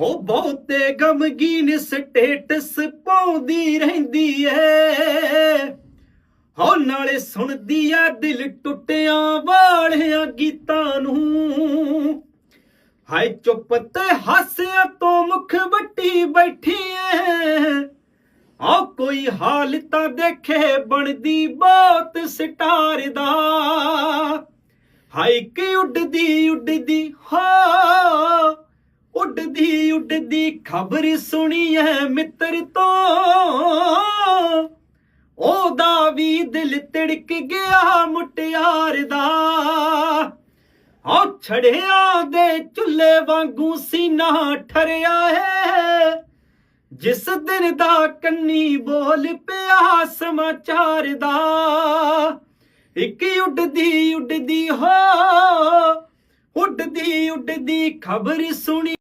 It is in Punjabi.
ਹੋ ਬਹੁਤੇ ਗਮਗੀਨ ਸਟੇਟਸ ਪਾਉਂਦੀ ਰਹਿੰਦੀ ਐ। ਹੋ ਨਾਲੇ ਸੁਣਦੀ ਐ ਦਿਲ ਟੁੱਟਿਆਂ ਵਾਲਿਆਂ ਗੀਤਾਂ ਨੂੰ। ਹਾਏ ਚੁੱਪ ਤੇ ਹਾਸਿਆਂ ਤੋਂ ਮੁਖ ਵੱਟੀ ਬੈਠੀ ਐ। ਆ ਕੋਈ ਹਾਲ ਤਾਂ ਦੇਖੇ ਬਣਦੀ ਬਹੁਤ ਸਟਾਰ ਦਾ। ਹਾਏ ਕਿ ਉੱਡਦੀ ਉੱਡਦੀ ਹਾਂ ਉੱਡਦੀ ਉੱਡਦੀ ਖਬਰ ਸੁਣੀ ਐ ਮਿੱਤਰ ਤੋਂ। ਉਹਦਾ ਵੀ ਦਿਲ ਤਿੜਕ ਗਿਆ ਮੁਟਿਆਰ ਦਾ। ਆ ਛੜਿਆ ਦੇ ਚੁੱਲੇ ਵਾਂਗੂ ਸੀਨਾ ਠਰਿਆ ਹੈ। ਜਿਸ ਦਿਨ ਦਾ ਕੰਨੀ ਬੋਲ ਪਿਆ ਸਮਾਚਾਰ ਦਾ। ਇੱਕ ਉੱਡਦੀ ਉੱਡਦੀ ਹੋ, ਉੱਡਦੀ ਉੱਡਦੀ ਖਬਰ ਸੁਣੀ